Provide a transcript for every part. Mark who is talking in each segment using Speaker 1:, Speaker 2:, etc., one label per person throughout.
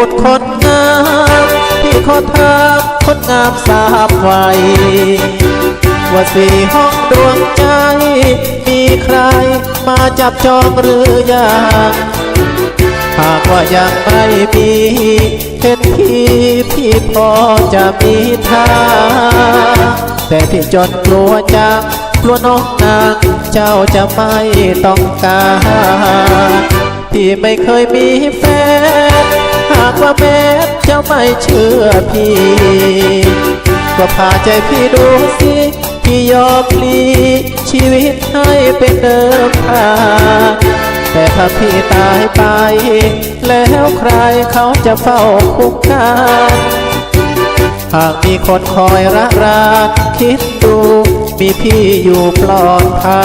Speaker 1: ขุดคนงามพี่ขอถามคนงามทราบไว้ว่าสี่ห้องดวงใจ มีใครมาจับจองหรือยังหากว่ายังไม่มีเห็นพี่พี่พอจะมีทางแต่พี่จนกลัวจังกลัวน้องนางเจ้าจะไม่ต้องการพี่ไม่เคยมีแฟนากว่าแม้เจ้าไม่เชื่อพี่ ก็พาใจพี่ดูสิ พี่ยอมพลีชีวิตให้เป็นเดิมพันแต่ถ้าพี่ตายไป แล้วใครเขาจะเฝ้าคุกคานหากมีคนคอยรักราคิดดู มีพี่อยู่ปลอดภั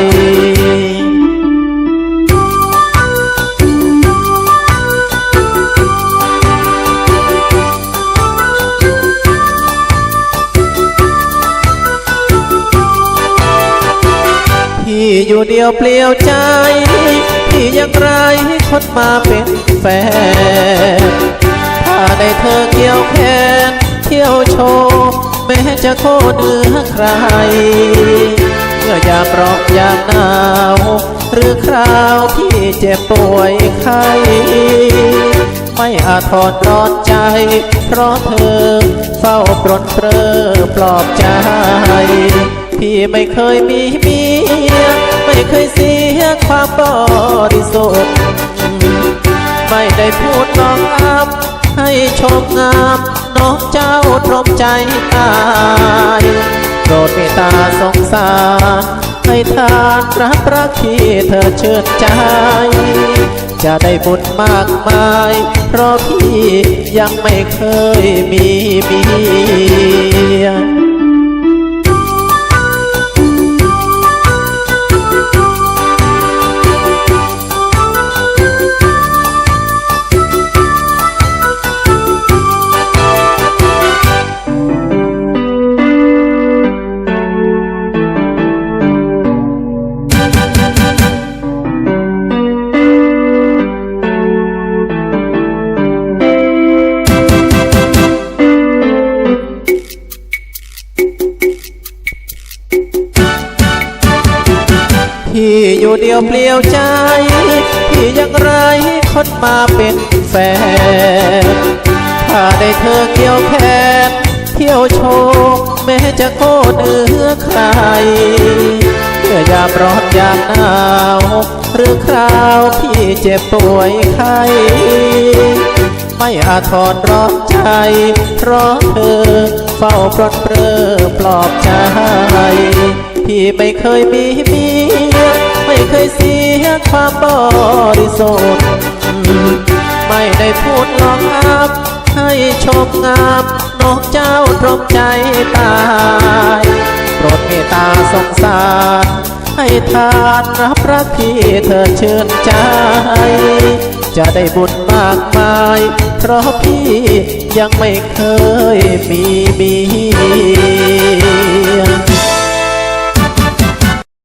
Speaker 1: ย พี่อยู่เดียวเปลี่ยวใจพี่ยังไรคนมาเป็นแฟน ถ้าได้เธอเกี่ยวแขนเที่ยวโชว์แม้จะโคเหนือใคร เมื่อยามร้อนยามหนาว หรือคราวที่เจ็บป่วยไข้ไม่อาจถอดรอดใจ เพราะเธอเฝ้าปรนเปรอปลอบใจ พี่ไม่เคยมีเมีย ไม่เคยเสียความบริสุทธิ์ไม่ได้พูดน้องอับให้ชมงามน้องเจ้าตรมใจตายโปรดเมตตาสงสารให้ทานรับรักที่เธอเชื่อใจ จะได้บุญมากมาย เพราะพี่ยังไม่เคยมีเมีย พี่อยู่เดียวเปลี่ยวใจ พี่ยังไรคนมาเป็นแฟน ถ้าได้เธอเกี่ยวแขนเที่ยวโชว์แม้จะโคเหนือใครเมื่อยามร้อนยามหนาว หรือคราวที่เจ็บป่วยไข้ไม่อาจถอนร้อนใจ เพราะเธอเฝ้าปลดเปรอปลอบใจ พี่ไม่เคยมีมียไม่ เคยเสียความบริสุทธิ์ไม่ได้พูดหลอกอับให้ชมงามนองเจ้าตรมใจตายโปรดเมตตาสงสารให้ทานรับรักที่เธอเชิญใจ จะได้บุญมากมาย เพราะพี่ยังไม่เคยมีเมีย